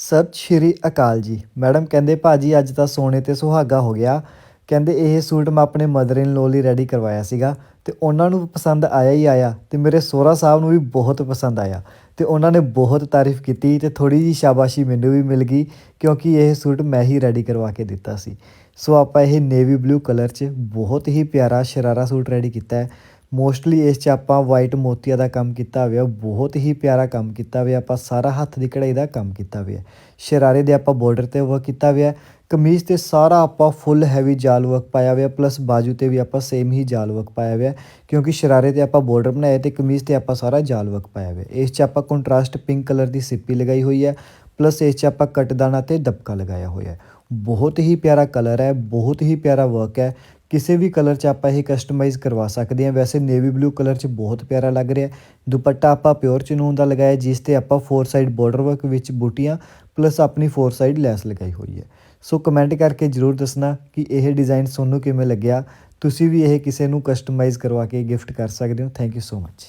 ਸਤਿ ਸ਼੍ਰੀ ਅਕਾਲ ਜੀ। ਮੈਡਮ ਕਹਿੰਦੇ, ਭਾਜੀ, ਅੱਜ ਤਾਂ ਸੋਨੇ ਤੇ ਸੁਹਾਗਾ ਹੋ ਗਿਆ। ਕਹਿੰਦੇ, ਇਹ ਸੂਟ ਮੈਂ ਆਪਣੇ ਮਦਰ ਇਨ ਲੋ ਲਈ ਰੈਡੀ ਕਰਵਾਇਆ ਸੀਗਾ ਤੇ ਉਹਨਾਂ ਨੂੰ ਪਸੰਦ ਆਇਆ ਹੀ ਆਇਆ ਤੇ ਮੇਰੇ ਸਹੁਰਾ ਸਾਹਿਬ ਨੂੰ ਵੀ ਬਹੁਤ ਪਸੰਦ ਆਇਆ ਤੇ ਉਹਨਾਂ ਨੇ ਬਹੁਤ ਤਾਰੀਫ ਕੀਤੀ ਤੇ ਥੋੜੀ ਜੀ ਸ਼ਾਬਾਸ਼ੀ ਮੈਨੂੰ ਵੀ ਮਿਲ ਗਈ ਕਿਉਂਕਿ ਇਹ ਸੂਟ ਮੈਂ ਹੀ ਰੈਡੀ ਕਰਵਾ ਕੇ ਦਿੱਤਾ ਸੀ। ਸੋ ਆਪਾਂ ਇਹ ਨੇਵੀ ਬਲੂ ਕਲਰ 'ਚ ਬਹੁਤ ਹੀ ਪਿਆਰਾ, ਸ਼ਰਾਰਾ ਸੂਟ ਰੈਡੀ ਕੀਤਾ ਹੈ। ਮੋਸਟਲੀ ਇਸ 'ਚ ਆਪਾਂ ਵਾਈਟ ਮੋਤੀਆਂ ਦਾ ਕੰਮ ਕੀਤਾ ਹੋਇਆ, ਬਹੁਤ ਹੀ ਪਿਆਰਾ ਕੰਮ ਕੀਤਾ ਹੋਇਆ, ਆਪਾਂ ਸਾਰਾ ਹੱਥ ਦੀ ਕਢਾਈ ਦਾ ਕੰਮ ਕੀਤਾ ਹੋਇਆ। ਸ਼ਰਾਰੇ ਦੇ ਆਪਾਂ ਬਾਰਡਰ ਤੇ ਵਰਕ ਕੀਤਾ ਹੋਇਆ, ਕਮੀਜ਼ ਤੇ ਸਾਰਾ ਆਪਾਂ ਫੁੱਲ ਹੈਵੀ ਜਾਲ ਵਰਕ ਪਾਇਆ ਹੋਇਆ ਪਲੱਸ ਬਾਜੂ ਤੇ ਵੀ ਆਪਾਂ ਸੇਮ ਹੀ ਜਾਲ ਵਰਕ ਪਾਇਆ ਹੋਇਆ, ਕਿਉਂਕਿ ਸ਼ਰਾਰੇ ਤੇ ਆਪਾਂ ਬਾਰਡਰ ਬਣਾਇਆ ਤੇ ਕਮੀਜ਼ ਤੇ ਆਪਾਂ ਸਾਰਾ ਜਾਲ ਵਰਕ ਪਾਇਆ ਹੋਇਆ। ਇਸ 'ਚ ਆਪਾਂ ਕੰਟਰਾਸਟ ਪਿੰਕ ਕਲਰ ਦੀ ਸਿੱਪੀ ਲਗਾਈ ਹੋਈ ਹੈ ਪਲੱਸ ਇਸ 'ਚ ਆਪਾਂ ਕਟਦਾਨਾ ਤੇ ਦਬਕਾ ਲਗਾਇਆ ਹੋਇਆ। ਬਹੁਤ ਹੀ ਪਿਆਰਾ ਕਲਰ ਹੈ, ਬਹੁਤ ਹੀ ਪਿਆਰਾ ਵਰਕ ਹੈ ਕਿਸੇ ਵੀ ਕਲਰ 'ਚ ਆਪਾਂ ਇਹ ਕਸਟਮਾਈਜ਼ ਕਰਵਾ ਸਕਦੇ ਹਾਂ। ਵੈਸੇ ਨੇਵੀ ਬਲੂ ਕਲਰ 'ਚ ਬਹੁਤ ਪਿਆਰਾ ਲੱਗ ਰਿਹਾ। ਦੁਪੱਟਾ ਆਪਾਂ ਪਿਓਰ ਚਨੂਨ ਦਾ ਲਗਾਇਆ, ਜਿਸ ਤੇ ਆਪਾਂ ਫੋਰ ਸਾਈਡ ਬਾਰਡਰ ਵਰਕ ਵਿੱਚ ਬੂਟੀਆਂ ਪਲੱਸ ਆਪਣੀ ਫੋਰ ਸਾਈਡ ਲੈਸ ਲਗਾਈ ਹੋਈ ਹੈ। ਸੋ ਕਮੈਂਟ ਕਰਕੇ ਜਰੂਰ ਦੱਸਣਾ ਕਿ ਇਹ ਡਿਜ਼ਾਈਨ ਤੁਹਾਨੂੰ ਕਿਵੇਂ ਲੱਗਿਆ। ਤੁਸੀਂ ਵੀ ਇਹ ਕਿਸੇ ਨੂੰ ਕਸਟਮਾਈਜ਼ ਕਰਵਾ ਕੇ ਗਿਫਟ ਕਰ ਸਕਦੇ ਹੋ। Thank you so much